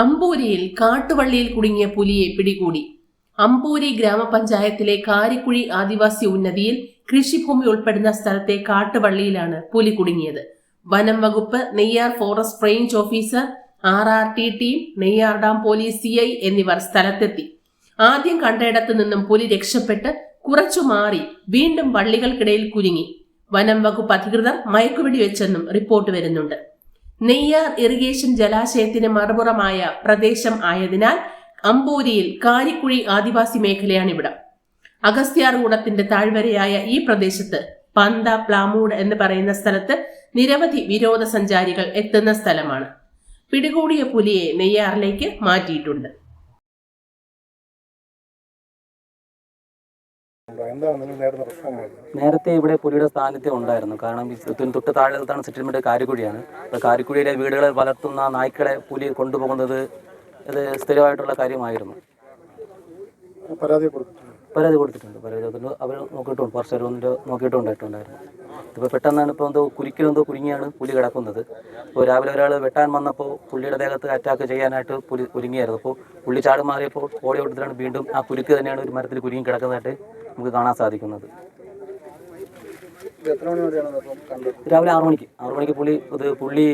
അമ്പൂരിയിൽ കാട്ടുവള്ളിയിൽ കുടുങ്ങിയ പുലിയെ പിടികൂടി. അമ്പൂരി ഗ്രാമപഞ്ചായത്തിലെ കാരിക്കുഴി ആദിവാസി ഉന്നതിയിൽ കൃഷിഭൂമി ഉൾപ്പെടുന്ന സ്ഥലത്തെ കാട്ടുവള്ളിയിലാണ് പുലി കുടുങ്ങിയത്. വനം വകുപ്പ് Neyyar forest range officer R R T team Neyyar dam police C I എന്നിവർ സ്ഥലത്തെത്തി. ആദ്യം കണ്ടയിടത്തു നിന്നും പുലി രക്ഷപ്പെട്ട് കുറച്ചു മാറി വീണ്ടും വള്ളികൾക്കിടയിൽ കുരുങ്ങി. വനം വകുപ്പ് അധികൃതർ മയക്കുവെടി വെച്ചെന്നും റിപ്പോർട്ട് വരുന്നുണ്ട്. നെയ്യാർ ഇറിഗേഷൻ ജലാശയത്തിന് മറുപുറമായ പ്രദേശം ആയതിനാൽ അമ്പൂരിയിൽ കാരിക്കുഴി ആദിവാസി മേഖലയാണിവിടം. അഗസ്ത്യാർകൂടത്തിന്റെ താഴ്വരയായ ഈ പ്രദേശത്ത് പന്ത പ്ലാമൂഡ് എന്ന് പറയുന്ന സ്ഥലത്ത് നിരവധി വിനോദസഞ്ചാരികൾ എത്തുന്ന സ്ഥലമാണ്. പിടികൂടിയ പുലിയെ നെയ്യാറിലേക്ക് മാറ്റിയിട്ടുണ്ട്. നേരത്തെ ഇവിടെ പുലിയുടെ സാന്നിധ്യം ഉണ്ടായിരുന്നു. കാരണം തൊട്ട് താഴെത്താണ് സെറ്റിൽമെന്റ് കാരിക്കുഴിയാണ് അപ്പോൾ കാരിക്കുഴിയിലെ വീടുകളെ വളർത്തുന്ന നായ്ക്കളെ പുലി കൊണ്ടുപോകുന്നത് ഇത് സ്ഥിരമായിട്ടുള്ള കാര്യമായിരുന്നു. പരാതി കൊടുത്തിട്ടുണ്ട്. പരാതി കൊടുത്തിട്ടുണ്ട്. അവർ നോക്കിയിട്ടുണ്ട്. കുറച്ചൊരു നോക്കിയിട്ടുണ്ടായിട്ടുണ്ടായിരുന്നു. ഇതിപ്പോൾ പെട്ടെന്നാണ് ഇപ്പോൾ എന്തോ കുരിക്കലെന്തോ കുരുങ്ങിയാണ് പുലി കിടക്കുന്നത്. ഇപ്പോൾ രാവിലെ ഒരാൾ വെട്ടാൻ വന്നപ്പോൾ പുള്ളിയുടെ ദേഹത്ത് അറ്റാക്ക് ചെയ്യാനായിട്ട് പുലി കുരുങ്ങിയായിരുന്നു അപ്പോൾ പുള്ളി ചാട് മാറിയപ്പോൾ ഓടി കൊടുത്തിട്ടാണ് വീണ്ടും ആ കുരുക്ക് തന്നെയാണ് ഒരു മരത്തിൽ കുരുങ്ങി കിടക്കുന്നതായിട്ട് നമുക്ക് കാണാൻ സാധിക്കുന്നത്. രാവിലെ ആറു മണിക്ക്. ആറു മണിക്ക് പുള്ളി ഇത് പുള്ളി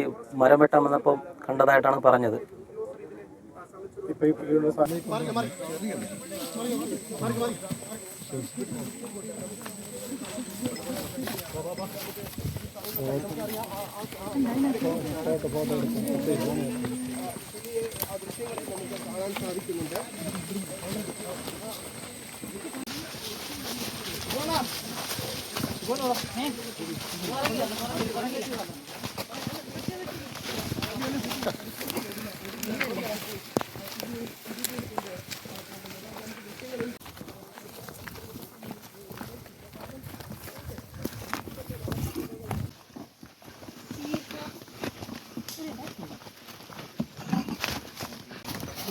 മരം വെട്ടാൻ വന്നപ്പോൾ കണ്ടതായിട്ടാണ് പറഞ്ഞത്. ഇപ്പൊ കാണാൻ സാധിക്കുന്നുണ്ട്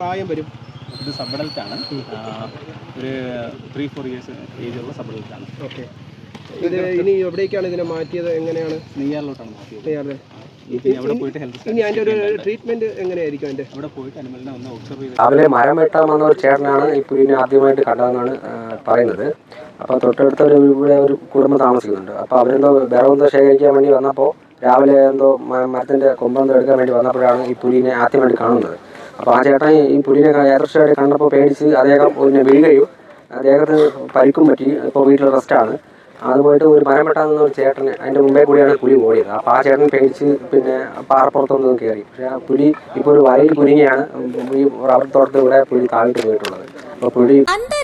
പ്രായം വരും. ഇത് സബ് ഒരു ത്രീ ഫോർ ഇയേഴ്സ് ഏജുള്ള സബ് അഡൽട്ട് ആണ്. ഓക്കെ ഇത് ഇനി എവിടേക്കാണ് ഇതിനെ മാറ്റിയത്? എങ്ങനെയാണ്? നെയ്യാറിലോട്ടാണ് മാറ്റിയത്. ചെയ്യാറ് ഈ അവിടെ പോയിട്ട് ഹെൽത്ത് ഇനി അതിന്റെ ഒരു ട്രീറ്റ്മെന്റ് എങ്ങനെയായിരിക്കും അതിന്റെ അവിടെ പോയിട്ട് അനിമലിനെ ഒന്ന് ഒബ്സർവ് ചെയ്ത് രാവിലെ മരം വെട്ടാൻ വന്ന ഒരു ചേട്ടനാണ് ഈ പുലിനെ ആദ്യമായിട്ട് കണ്ടതെന്നാണ് പറയുന്നത്. അപ്പോൾ തൊട്ടടുത്ത ഒരു ഇവിടെ ഒരു കുടുംബം താമസിക്കുന്നുണ്ട്. അപ്പോൾ അവരെന്തോ വിറവെന്തോ ശേഖരിക്കാൻ വേണ്ടി വന്നപ്പോൾ രാവിലെ എന്തോ മരത്തിന്റെ കൊമ്പെന്തോ എടുക്കാൻ വേണ്ടി വന്നപ്പോഴാണ് ഈ പുലിനെ ആദ്യമായിട്ട് കാണുന്നത്. അപ്പോൾ ആ ചേട്ടൻ ഈ പുലിനെ യാദൃശ്യമായിട്ട് കണ്ടപ്പോൾ പേടിച്ച് അദ്ദേഹം പിന്നെ വീഴുകയും അദ്ദേഹത്തിന് പരിക്കും പറ്റി. ഇപ്പോൾ വീട്ടിൽ റെസ്റ്റാണ് അതുപോയിട്ട് ഒരു മരം വെട്ടാൻ നിന്ന ഒരു ചേട്ടന് അതിന്റെ മുമ്പേ കൂടിയാണ് പുലി ഓടിയത്. അപ്പോൾ ആ ചേട്ടൻ പേടിച്ച് പിന്നെ പാറപ്പുറത്തൊന്നും കയറി പക്ഷേ ആ പുലി ഇപ്പോൾ ഒരു വയലിൽ കുരുങ്ങിയാണ്. ഈ റബ്ബർ തോട്ടത്തിലൂടെ പുലി താഴ്ത്തു പോയിട്ടുള്ളത്. അപ്പോൾ പുലി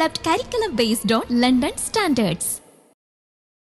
developed curriculum based on London standards.